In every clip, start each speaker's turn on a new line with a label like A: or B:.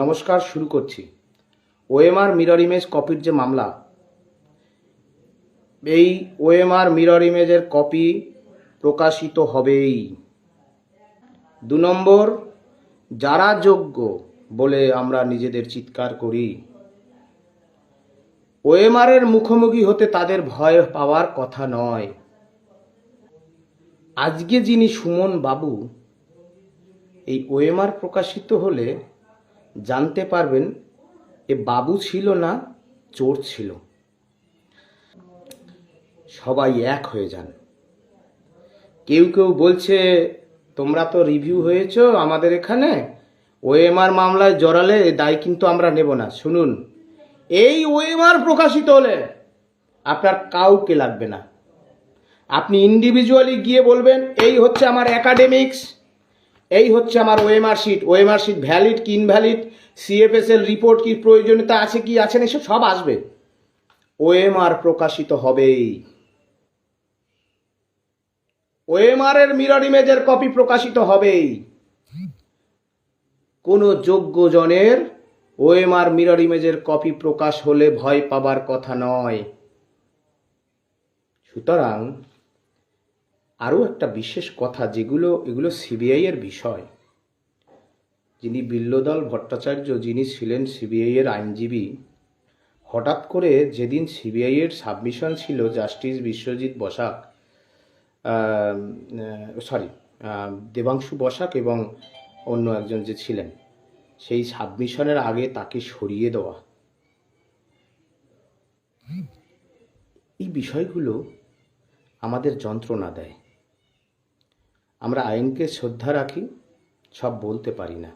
A: নমস্কার, শুরু করছি। ওএমআর মিরর ইমেজ কপির যে মামলা, এই ওএমআর মিরর ইমেজের কপি প্রকাশিত হবেই। দু নম্বর, যারা যোগ্য বলে আমরা নিজেদের চিৎকার করি। ওএমআরের মুখোমুখি হতে তাদের ভয় পাওয়ার কথা নয়। আজকে যিনি সুমন বাবু, এই ওএমআর প্রকাশিত হলে জানতে পারবেন, এ বাবু ছিল না, চোর ছিল। সবাই এক হয়ে যান। কেউ কেউ বলছে, তোমরা তো রিভিউ হয়েছ আমাদের এখানে ওএমআর মামলায় জড়ালে দায় কিন্তু আমরা নেব না। শুনুন, এই ওএমআর প্রকাশিত হলে আপনার কাউকে লাগবে না। আপনি ইন্ডিভিজুয়ালি গিয়ে বলবেন, এই হচ্ছে আমার একাডেমিক্স এই হচ্ছে আমার OMR sheet OMR sheet valid কি ইনভ্যালিড সিএফএস এর রিপোর্ট কি প্রয়োজনীয়তা আছে কি আছে না সব আসবে। ওএমআর প্রকাশিত হবেই। ওএমআর এর মিরর ইমেজের কপি প্রকাশিত হবেই। কোনো যোগ্য জনের ওএমআর মিরর ইমেজের কপি প্রকাশ হলে ভয় পাবার কথা নয়। সুতরাং আরও একটা বিশেষ কথা যেগুলো, এগুলো সিবিআইয়ের বিষয়। যিনি বিল্লদল ভট্টাচার্য, যিনি ছিলেন সিবিআই এর আইনজীবী, হঠাৎ করে যেদিন সিবিআই এর সাবমিশন ছিল জাস্টিস বিশ্বজিৎ বসাক সরি দেবাংশু বসাক এবং অন্য একজন যে ছিলেন, সেই সাবমিশনের আগে তাকে সরিয়ে দেওয়া। এই বিষয়গুলো আমাদের যন্ত্রণা দেয়। আমরা আইনকে শ্রদ্ধা রাখি, সব বলতে পারি না।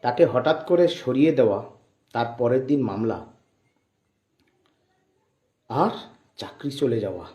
A: তাকে হঠাৎ করে সরিয়ে দেওয়া তার পরের দিন মামলা। আর চাকরি চলে যাওয়া।